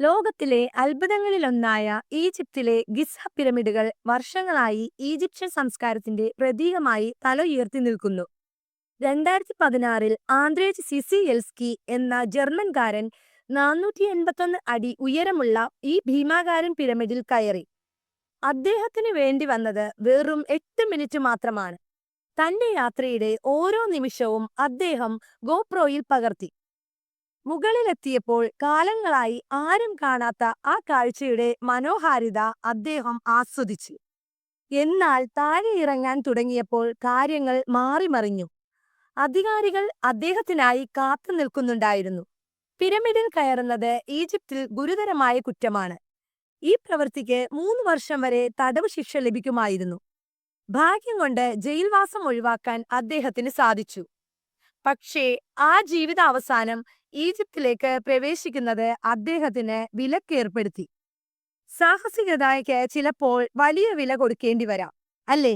ലോകത്തിലെ അത്ഭുതങ്ങളിലൊന്നായ ഈജിപ്തിലെ ഗിസ പിരമിഡുകൾ വർഷങ്ങളായി ഈജിപ്ഷ്യൻ സംസ്കാരത്തിന്റെ പ്രതീകമായി തല ഉയർത്തി നിൽക്കുന്നു. രണ്ടായിരത്തി പതിനാറിൽ ആന്ദ്രേജ് സിസിയെൽസ്കി എന്ന ജർമ്മൻകാരൻ നാനൂറ്റി എൺപത്തൊന്ന് അടി ഉയരമുള്ള ഈ ഭീമാകാരൻ പിരമിഡിൽ കയറി. അദ്ദേഹത്തിന് വേണ്ടി വന്നത് വെറും എട്ട് മിനിറ്റ് മാത്രമാണ്. തന്റെ യാത്രയുടെ ഓരോ നിമിഷവും അദ്ദേഹം ഗോപ്രോയിൽ പകർത്തി. മുകളിലെത്തിയപ്പോൾ കാലങ്ങളായി ആരും കാണാത്ത ആ കാഴ്ചയുടെ മനോഹാരിത അദ്ദേഹം ആസ്വദിച്ചു. എന്നാൽ താഴെ ഇറങ്ങാൻ തുടങ്ങിയപ്പോൾ കാര്യങ്ങൾ മാറിമറിഞ്ഞു. അധികാരികൾ അദ്ദേഹത്തിനായി കാത്തു നിൽക്കുന്നുണ്ടായിരുന്നു. പിരമിഡിൽ കയറുന്നത് ഈജിപ്തിൽ ഗുരുതരമായ കുറ്റമാണ്. ഈ പ്രവൃത്തിക്ക് മൂന്ന് വർഷം വരെ തടവ് ശിക്ഷ ലഭിക്കുമായിരുന്നു. ഭാഗ്യം കൊണ്ട് ജയിൽവാസം ഒഴിവാക്കാൻ അദ്ദേഹത്തിന് സാധിച്ചു. പക്ഷേ ആ ജീവിത അവസാനം ഈജിപ്തിലേക്ക് പ്രവേശിക്കുന്നത് അദ്ദേഹത്തിന് വിലക്കേർപ്പെടുത്തി. സാഹസികതയ്ക്ക് ചിലപ്പോൾ വലിയ വില കൊടുക്കേണ്ടി വരാം അല്ലേ?